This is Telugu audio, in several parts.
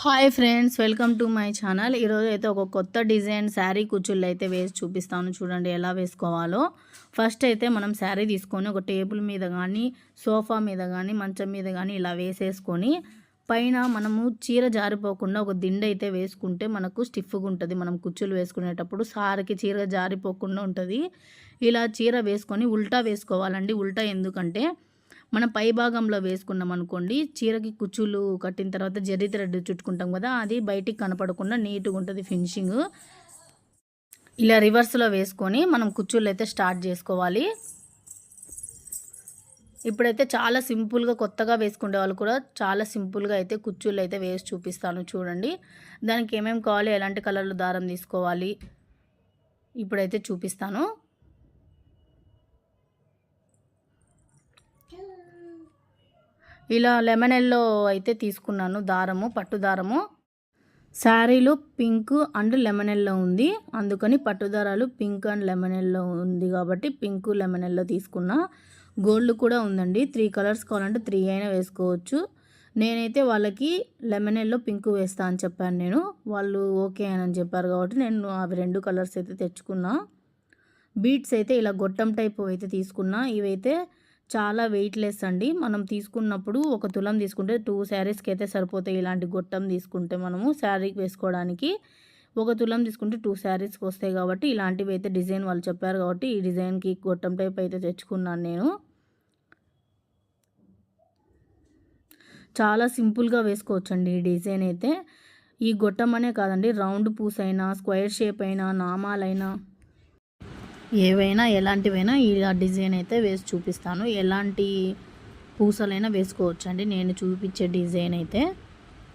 Hi friends welcome to my channel ఈరోజు అయితే ఒక కొత్త డిజైన్ శారీ కుచ్చుళ్ళు అయితే వేసి చూపిస్తాను. చూడండి ఎలా వేసుకోవాలో. ఫస్ట్ అయితే మనం శారీ తీసుకొని ఒక టేబుల్ మీద కానీ సోఫా మీద కానీ మంచం మీద కానీ ఇలా వేసేసుకొని పైన మనము చీర జారిపోకుండా ఒక దిండ అయితే వేసుకుంటే మనకు స్టిఫ్గా ఉంటుంది. మనం కుచ్చులు వేసుకునేటప్పుడు సారికి చీర జారిపోకుండా ఉంటుంది. ఇలా చీర వేసుకొని ఉల్టా వేసుకోవాలండి. ఉల్టా ఎందుకంటే మనం పై భాగంలో వేసుకున్నాం అనుకోండి చీరకి కుచ్చులు కట్టిన తర్వాత జర్రీ థ్రెడ్ చుట్టుకుంటాం కదా అది బయటికి కనపడకుండా నీట్గా ఉంటుంది ఫినిషింగ్. ఇలా రివర్స్లో వేసుకొని మనం కుచ్చులు అయితే స్టార్ట్ చేసుకోవాలి. ఇప్పుడైతే చాలా సింపుల్గా కొత్తగా వేసుకునే వాళ్ళు కూడా చాలా సింపుల్గా అయితే కుచ్చుళ్ళు అయితే వేసి చూపిస్తాను చూడండి. దానికి ఏమేమి కావాలి ఎలాంటి కలర్లు దారం తీసుకోవాలి ఇప్పుడైతే చూపిస్తాను. ఇలా లెమన్ ఎల్లో అయితే తీసుకున్నాను. దారము పట్టు దారము. శారీలో పింక్ అండ్ లెమన్ ఎల్లో ఉంది. అందుకని పట్టు దారాలు పింక్ అండ్ లెమన్ ఎల్లో ఉంది కాబట్టి పింక్ లెమన్ ఎల్లో తీసుకున్నా. గోల్డ్ కూడా ఉందండి. త్రీ కలర్స్ కావాలంటే త్రీ అయినా వేసుకోవచ్చు. నేనైతే వాళ్ళకి లెమన్ ఎల్లో పింక్ వేస్తా అని చెప్పాను నేను. వాళ్ళు ఓకే అని చెప్పారు కాబట్టి నేను అవి రెండు కలర్స్ అయితే తెచ్చుకున్నా. బీట్స్ అయితే ఇలా గొట్టం టైప్ అయితే తీసుకున్నా. ఇవైతే చాలా వెయిట్లెస్ అండి. మనం తీసుకున్నప్పుడు ఒక తులం తీసుకుంటే టూ శారీస్కి అయితే సరిపోతాయి. ఇలాంటి గొట్టం తీసుకుంటే మనము శారీకి వేసుకోవడానికి ఒక తులం తీసుకుంటే టూ శారీస్కి వస్తాయి కాబట్టి ఇలాంటివి అయితే డిజైన్ వాళ్ళు చెప్పారు కాబట్టి ఈ డిజైన్కి గొట్టం టైప్ అయితే తెచ్చుకున్నాను నేను. చాలా సింపుల్గా వేసుకోవచ్చండి ఈ డిజైన్ అయితే. ఈ గొట్టం అనే కాదండి రౌండ్ పూస్ అయినా స్క్వేర్ షేప్ అయినా నామాలైనా ఏవైనా ఎలాంటివైనా ఇలా డిజైన్ అయితే వేసి చూపిస్తాను. ఎలాంటి పూసలైనా వేసుకోవచ్చండి. నేను చూపించే డిజైన్ అయితే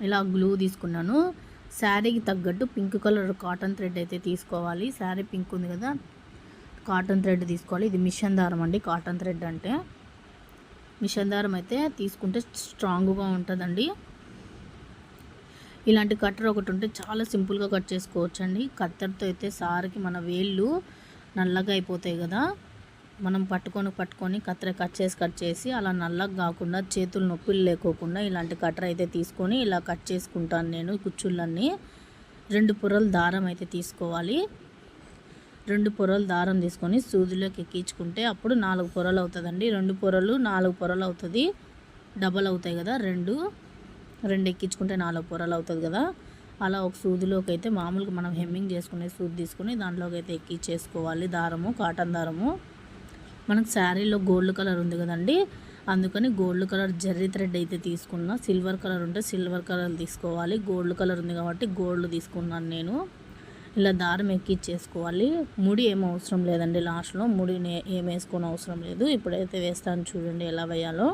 ఇలా గ్లూ తీసుకున్నాను. శారీకి తగ్గట్టు పింక్ కలర్ కాటన్ థ్రెడ్ అయితే తీసుకోవాలి. శారీ పింక్ ఉంది కదా కాటన్ థ్రెడ్ తీసుకోవాలి. ఇది మిషన్ దారం అండి కాటన్ థ్రెడ్ అంటే. మిషన్ దారం అయితే తీసుకుంటే స్ట్రాంగ్గా ఉంటుందండి. ఇలాంటి కట్టర్ ఒకటి ఉంటే చాలా సింపుల్గా కట్ చేసుకోవచ్చండి. కత్తెరతో అయితే సారికి మన వేళ్ళు నల్లగా అయిపోతాయి కదా. మనం పట్టుకొని పట్టుకొని కత్తెర కట్ చేసి కట్ చేసి అలా నల్లగా కాకుండా చేతులు నొప్పులు లేకోకుండా ఇలాంటి కట్టర్ అయితే తీసుకొని ఇలా కట్ చేసుకుంటాను నేను కుచ్చుళ్ళన్నీ. రెండు పొరలు దారం అయితే తీసుకోవాలి. రెండు పొరలు దారం తీసుకొని సూదిలోకి ఎక్కించుకుంటే అప్పుడు నాలుగు పొరలు అవుతుందండి. రెండు పొరలు నాలుగు పొరలు అవుతుంది. డబల్ అవుతాయి కదా రెండు. రెండు ఎక్కించుకుంటే నాలుగు పొరలు అవుతుంది కదా. అలా ఒక సూదిలోకి అయితే మామూలుగా మనం హెమ్మింగ్ చేసుకునే సూది తీసుకుని దాంట్లోకి అయితే ఎక్కించేసుకోవాలి దారము కాటన్ దారము. మనకు శారీలో గోల్డ్ కలర్ ఉంది కదండి. అందుకని గోల్డ్ కలర్ జర్రీ థ్రెడ్ అయితే తీసుకున్నా సిల్వర్ కలర్ ఉంటే సిల్వర్ కలర్ తీసుకోవాలి. గోల్డ్ కలర్ ఉంది కాబట్టి గోల్డ్ తీసుకున్నాను నేను. ఇలా దారం ఎక్కిచ్చేసుకోవాలి. ముడి ఏం అవసరం లేదండి లాస్ట్లో. ముడి ఏం వేసుకోని అవసరం లేదు. ఇప్పుడైతే వేస్తాను చూడండి ఎలా వేయాలో.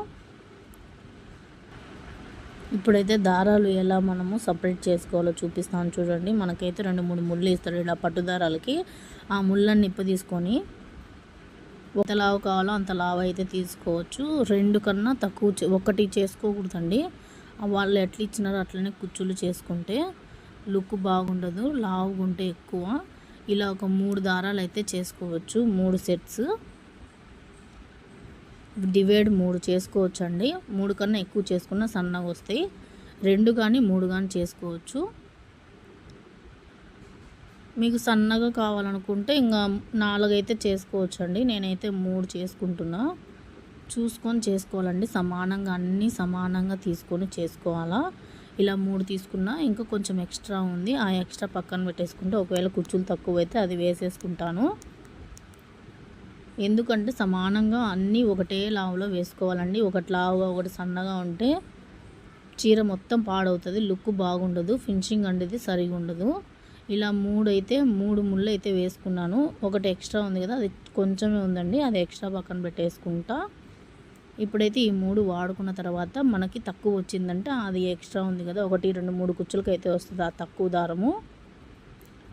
ఇప్పుడైతే దారాలు ఎలా మనము సపరేట్ చేసుకోవాలో చూపిస్తాను చూడండి. మనకైతే రెండు మూడు ముళ్ళు ఇస్తాడు ఇలా పట్టు దారాలకి ఆ ముళ్ళని నిప్ప తీసుకొని ఎంత లావు కావాలో అంత లావు అయితే తీసుకోవచ్చు. రెండు కన్నా తక్కువ ఒకటి చేసుకోకూడదండి. వాళ్ళు ఎట్లా ఇచ్చినారో అట్లనే కుచ్చులు చేసుకుంటే లుక్ బాగుండదు లావుగుంటే ఎక్కువ. ఇలా ఒక మూడు దారాలు అయితే చేసుకోవచ్చు మూడు సెట్స్. డివైడ్ మూడు చేసుకోవచ్చు అండి మూడు కన్నా ఎక్కువ చేసుకున్న సన్నగా వస్తాయి. రెండు కానీ మూడు కానీ చేసుకోవచ్చు. మీకు సన్నగా కావాలనుకుంటే ఇంకా నాలుగైతే చేసుకోవచ్చు అండి నేనైతే మూడు చేసుకుంటున్నా. చూసుకొని చేసుకోవాలండి. సమానంగా అన్నీ సమానంగా తీసుకొని చేసుకోవాలా. ఇలా మూడు తీసుకున్నా ఇంకా కొంచెం ఎక్స్ట్రా ఉంది. ఆ ఎక్స్ట్రా పక్కన పెట్టేసుకుంటే ఒకవేళ కుర్చీలు తక్కువ అయితే అది వేసేసుకుంటాను. ఎందుకంటే సమానంగా అన్నీ ఒకటే లావులో వేసుకోవాలండి. ఒకటి లావుగా ఒకటి సన్నగా ఉంటే చీర మొత్తం పాడవుతుంది లుక్ బాగుండదు ఫినిషింగ్ అనేది సరిగా ఉండదు. ఇలా మూడు అయితే మూడు ముళ్ళు అయితే వేసుకున్నాను. ఒకటి ఎక్స్ట్రా ఉంది కదా అది కొంచెమే ఉందండి. అది ఎక్స్ట్రా పక్కన పెట్టేసుకుంటా. ఇప్పుడైతే ఈ మూడు వాడుకున్న తర్వాత మనకి తక్కువ వచ్చిందంటే అది ఎక్స్ట్రా ఉంది కదా ఒకటి రెండు మూడు కుచ్చులకి అయితే వస్తుంది ఆ తక్కువ దారము.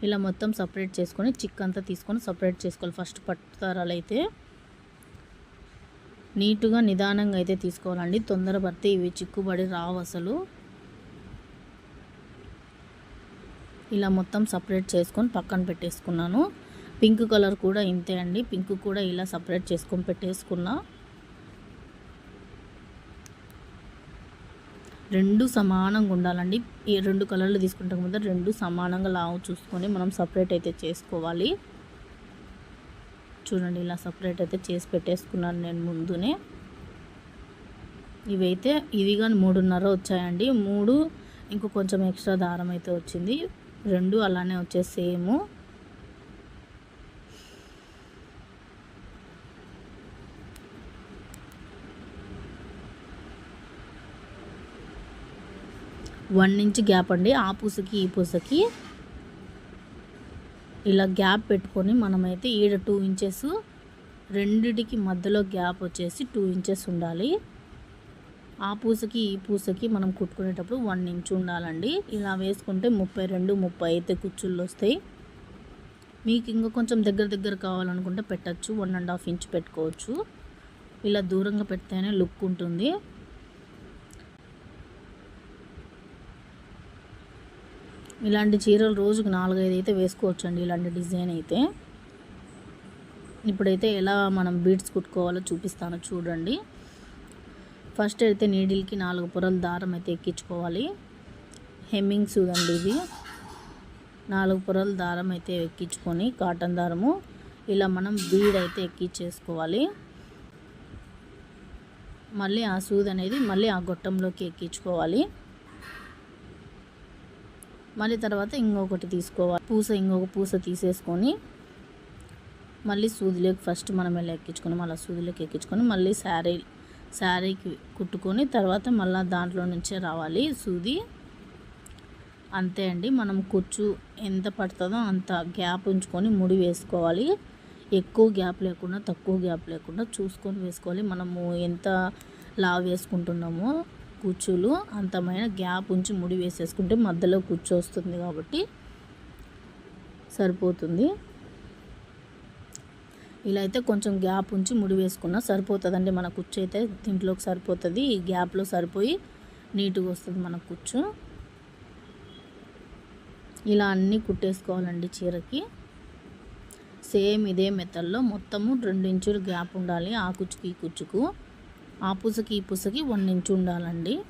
ఇలా మొత్తం సపరేట్ చేసుకొని చిక్ అంతా తీసుకొని సపరేట్ చేసుకోవాలి. ఫస్ట్ పట్టుతారాలు అయితే నీట్గా నిదానంగా అయితే తీసుకోవాలండి. తొందరపడితే ఇవి చిక్కుబడి రావు అసలు. ఇలా మొత్తం సపరేట్ చేసుకొని పక్కన పెట్టేసుకున్నాను. పింక్ కలర్ కూడా ఇంతే అండి. పింక్ కూడా ఇలా సపరేట్ చేసుకొని పెట్టేసుకున్నా. రెండు సమానంగా ఉండాలండి. ఈ రెండు కలర్లు తీసుకుంటాం ముందు రెండు సమానంగా లావు చూసుకొని మనం సపరేట్ అయితే చేసుకోవాలి. చూడండి ఇలా సపరేట్ అయితే చేసి పెట్టేసుకున్నాను నేను ముందునే. ఇవైతే ఇది కానీ మూడున్నర వచ్చాయండి. మూడు ఇంకో కొంచెం ఎక్స్ట్రా దారం అయితే వచ్చింది. రెండు అలానే వచ్చే సేము. వన్ ఇంచ్ గ్యాప్ అండి. ఆ పూసకి ఈ పూసకి ఇలా గ్యాప్ పెట్టుకొని మనమైతే ఈడ టూ ఇంచెస్ రెండిటికి మధ్యలో గ్యాప్ వచ్చేసి టూ ఇంచెస్ ఉండాలి. ఆ పూసకి ఈ పూసకి మనం కుట్టుకునేటప్పుడు వన్ ఇంచ్ ఉండాలండి. ఇలా వేసుకుంటే ముప్పై రెండు ముప్పై అయితే కుచ్చుళ్ళు వస్తాయి. మీకు ఇంకా కొంచెం దగ్గర దగ్గర కావాలనుకుంటే పెట్టచ్చు. వన్ అండ్ హాఫ్ ఇంచ్ పెట్టుకోవచ్చు. ఇలా దూరంగా పెడితేనే లుక్ ఉంటుంది. ఇలాంటి చీరలు రోజుకు నాలుగైదు అయితే వేసుకోవచ్చు అండి ఇలాంటి డిజైన్ అయితే. ఇప్పుడైతే ఎలా మనం బీడ్స్ కుట్టుకోవాలో చూపిస్తాను చూడండి. ఫస్ట్ అయితే నీడిల్కి నాలుగు పొరలు దారం అయితే ఎక్కించుకోవాలి. హెమ్మింగ్ చూడండి ఇది. నాలుగు పొరలు దారం అయితే ఎక్కించుకొని కాటన్ దారము ఇలా మనం బీడ్ అయితే ఎక్కించేసుకోవాలి. మళ్ళీ ఆ సూద్ అనేది మళ్ళీ ఆ గొట్టంలోకి ఎక్కించుకోవాలి. మళ్ళీ తర్వాత ఇంకొకటి తీసుకోవాలి. పూస ఇంకొక పూస తీసేసుకొని మళ్ళీ సూదిలోకి ఫస్ట్ మనం ఎలా ఎక్కించుకొని మళ్ళీ సూదిలోకి ఎక్కించుకొని మళ్ళీ శారీ శారీకి కుట్టుకొని తర్వాత మళ్ళీ దాంట్లో నుంచే రావాలి సూది. అంతే అండి. మనం కుచ్చు ఎంత పడుతుందో అంత గ్యాప్ ఉంచుకొని ముడి వేసుకోవాలి. ఎక్కువ గ్యాప్ లేకుండా తక్కువ గ్యాప్ లేకుండా చూసుకొని వేసుకోవాలి. మనము ఎంత లావ్ వేసుకుంటున్నామో కుచ్చులు అంతమైన గ్యాప్ ఉంచి ముడి వేసేసుకుంటే మధ్యలో కుచ్చు కాబట్టి సరిపోతుంది. ఇలా అయితే కొంచెం గ్యాప్ ఉంచి ముడి వేసుకున్నా సరిపోతుందండి. మన కుచ్చు అయితే దీంట్లోకి సరిపోతుంది. ఈ గ్యాప్లో సరిపోయి నీట్గా వస్తుంది మన కుచ్చు. ఇలా అన్నీ కుట్టేసుకోవాలండి చీరకి. సేమ్ ఇదే మెథడ్లో మొత్తము రెండు ఇంచులు గ్యాప్ ఉండాలి. ఆ కుచ్చుకి ఈ కుచ్చుకు. ఆ పుసకి ఈ పుసకి వన్ ఇంచు ఉండాలండి.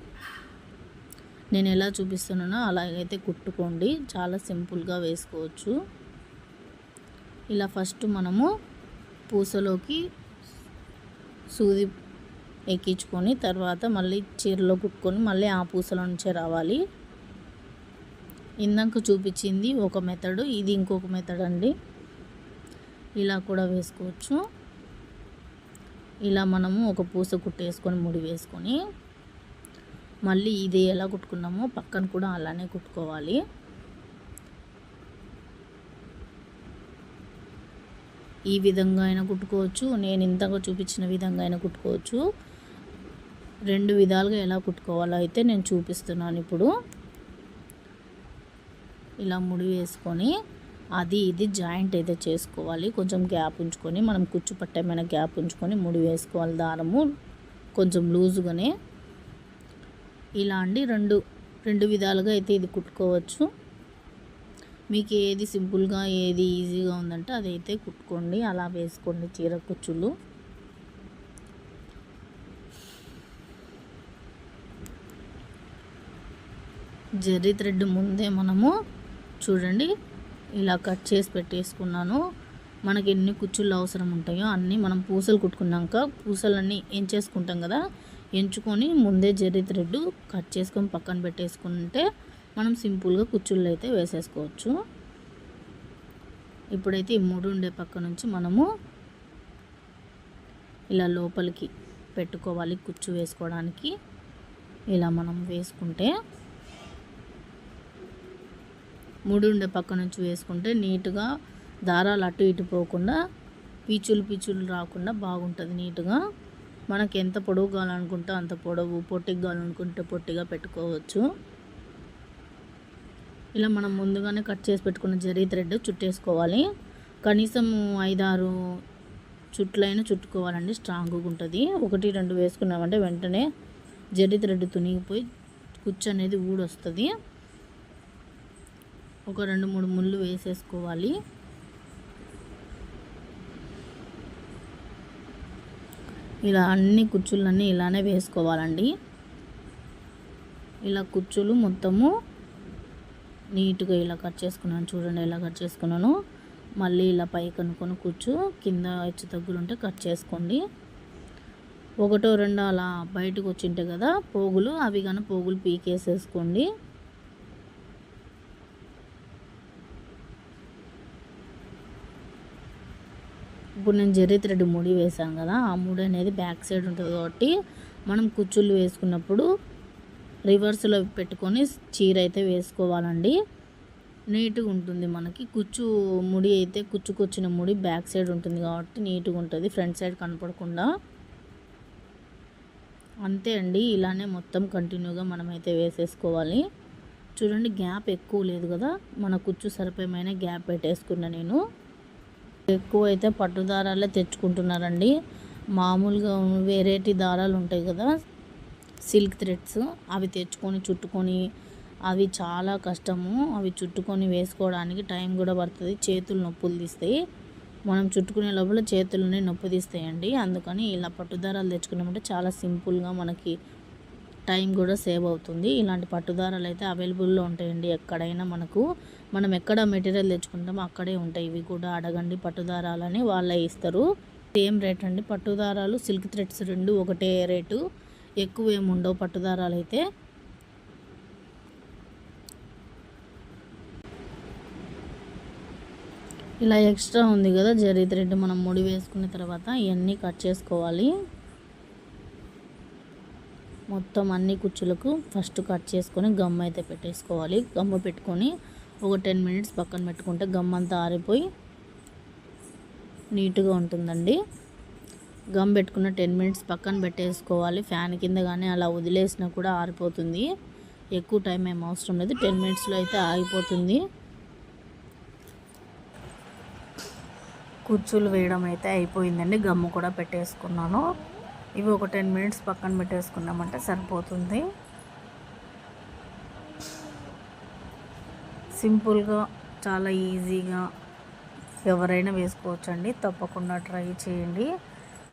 నేను ఎలా చూపిస్తున్నానో అలాగైతే కుట్టుకోండి. చాలా సింపుల్గా వేసుకోవచ్చు. ఇలా ఫస్ట్ మనము పూసలోకి సూది ఎక్కించుకొని తర్వాత మళ్ళీ చీరలో కుట్టుకొని మళ్ళీ ఆ పూసల నుంచే రావాలి. ఇందాక చూపించింది ఒక మెథడ్ ఇది ఇంకొక మెథడ్ అండి. ఇలా కూడా వేసుకోవచ్చు. ఇలా మనము ఒక పూస కుట్టేసుకొని ముడి వేసుకొని మళ్ళీ ఇది ఎలా కుట్టుకున్నామో పక్కన కూడా అలానే కుట్టుకోవాలి. ఈ విధంగా అయినా కుట్టుకోవచ్చు నేను ఇంతగా చూపించిన విధంగా అయినా కుట్టుకోవచ్చు. రెండు విధాలుగా ఎలా కుట్టుకోవాలో అయితే నేను చూపిస్తున్నాను ఇప్పుడు. ఇలా ముడి వేసుకొని అది ఇది జాయింట్ అయితే చేసుకోవాలి. కొంచెం గ్యాప్ ఉంచుకొని మనం కుచ్చు పట్టేమైనా గ్యాప్ ఉంచుకొని ముడి వేసుకోవాలి దారము. కొంచెం లూజుగానే ఇలా అండి రెండు రెండు విధాలుగా అయితే ఇది కుట్టుకోవచ్చు. మీకు ఏది సింపుల్గా ఏది ఈజీగా ఉందంటే అదైతే కుట్టుకోండి. అలా వేసుకోండి చీర కుచ్చులు. జర్రీ థ్రెడ్ ముందే మనము చూడండి. ఇలా కట్ చేసి పెట్టేసుకున్నాను. మనకి ఎన్ని కుచ్చుళ్ళు అవసరం ఉంటాయో అన్నీ మనం పూసలు కుట్టుకున్నాక పూసలన్నీ ఎంచేసుకుంటాం కదా. ఎంచుకొని ముందే జర్రీ థ్రెడ్ కట్ చేసుకొని పక్కన పెట్టేసుకుంటే మనం సింపుల్గా కుచ్చుళ్ళు అయితే వేసేసుకోవచ్చు. ఇప్పుడైతే ఈ మూడు ఉండే పక్క నుంచి మనము ఇలా లోపలికి పెట్టుకోవాలి కుచ్చు వేసుకోవడానికి. ఇలా మనం వేసుకుంటే ముడి ఉండే పక్క నుంచి వేసుకుంటే నీట్గా దారాలు అటు ఇటు పోకుండా పీచులు పీచులు రాకుండా బాగుంటుంది నీట్గా. మనకి ఎంత పొడవు కావాలనుకుంటే అంత పొడవు పొట్టిగా కావాలనుకుంటే పొట్టిగా పెట్టుకోవచ్చు. ఇలా మనం ముందుగానే కట్ చేసి పెట్టుకున్న జరీ థ్రెడ్ చుట్టేసుకోవాలి. కనీసం ఐదారు చుట్లైనా చుట్టుకోవాలండి స్ట్రాంగ్గా ఉంటుంది. ఒకటి రెండు వేసుకున్నామంటే వెంటనే జరీ థ్రెడ్ తునిగిపోయి కుచ్చు అనేది ఊడొస్తుంది. ఒక రెండు మూడు ముళ్ళు వేసేసుకోవాలి. ఇలా అన్ని కుచ్చులన్నీ ఇలానే వేసుకోవాలండి. ఇలా కుచ్చులు మొత్తము నీట్గా ఇలా కట్ చేసుకున్నాను. చూడండి ఇలా కట్ చేసుకున్నాను. మళ్ళీ ఇలా పైకి అనుకొని కూర్చు కింద హెచ్చు తగ్గులు ఉంటే కట్ చేసుకోండి. ఒకటో రెండో అలా బయటకు వచ్చింటే కదా పోగులు అవి కానీ పోగులు పీకేసేసుకోండి. ఇప్పుడు నేను జర్రీ థ్రెడ్ ముడి వేసాను కదా ఆ ముడి అనేది బ్యాక్ సైడ్ ఉంటుంది కాబట్టి మనం కుచ్చుళ్ళు వేసుకున్నప్పుడు రివర్స్లో పెట్టుకొని చీర అయితే వేసుకోవాలండి. నీట్గా ఉంటుంది మనకి. కుచ్చు ముడి అయితే కుచ్చుకొచ్చిన ముడి బ్యాక్ సైడ్ ఉంటుంది కాబట్టి నీట్గా ఉంటుంది ఫ్రంట్ సైడ్ కనపడకుండా. అంతే అండి ఇలానే మొత్తం కంటిన్యూగా మనమైతే వేసేసుకోవాలి. చూడండి గ్యాప్ ఎక్కువ లేదు కదా మన కుచ్చు సరిపోయమైన గ్యాప్ పెట్టేసుకున్నా నేను. ఎక్కువ అయితే పట్టు దారాలే తెచ్చుకుంటున్నారండి. మామూలుగా వెరైటీ దారాలు ఉంటాయి కదా సిల్క్ థ్రెడ్స్. అవి తెచ్చుకొని చుట్టుకొని అవి చాలా కష్టము. అవి చుట్టుకొని వేసుకోవడానికి టైం కూడా పడుతుంది. చేతులు నొప్పులు తీస్తాయి. మనం చుట్టుకునే లోపల చేతులని నొప్పి తీస్తాయండి. అందుకని ఇలా పట్టుదారాలు తెచ్చుకున్నామంటే చాలా సింపుల్గా మనకి టైం కూడా సేవ్ అవుతుంది. ఇలాంటి పట్టుదారాలు అయితే అవైలబుల్లో ఉంటాయండి ఎక్కడైనా మనకు. మనం ఎక్కడ మెటీరియల్ తెచ్చుకుంటామో అక్కడే ఉంటాయి. ఇవి కూడా అడగండి పట్టుదారాలని వాళ్ళే ఇస్తారు. సేమ్ రేట్ అండి. పట్టుదారాలు సిల్క్ థ్రెడ్స్ రెండు ఒకటే రేటు. ఎక్కువ ఏమి ఉండవు పట్టుదారాలు అయితే. ఇలా ఎక్స్ట్రా ఉంది కదా జరీ థ్రెడ్ మనం ముడి వేసుకున్న తర్వాత ఇవన్నీ కట్ చేసుకోవాలి. మొత్తం అన్ని కుచ్చులకు ఫస్ట్ కట్ చేసుకొని గమ్ అయితే పెట్టేసుకోవాలి. గమ్ము పెట్టుకొని ఒక టెన్ మినిట్స్ పక్కన పెట్టుకుంటే గమ్ అంతా ఆరిపోయి నీట్గా ఉంటుందండి. గమ్ పెట్టుకున్న టెన్ మినిట్స్ పక్కన పెట్టేసుకోవాలి. ఫ్యాన్ కింద కానీ అలా వదిలేసినా కూడా ఆరిపోతుంది. ఎక్కువ టైం ఏం అవసరం లేదు. టెన్ మినిట్స్లో అయితే ఆగిపోతుంది. కుర్చీలు వేయడం అయితే అయిపోయిందండి. గమ్ము కూడా పెట్టేసుకున్నాను. ఇవి ఒక టెన్ మినిట్స్ పక్కన పెట్టేసుకున్నామంటే సరిపోతుంది. సింపుల్గా చాలా ఈజీగా ఎవరైనా వేసుకోవచ్చండి. తప్పకుండా ట్రై చేయండి.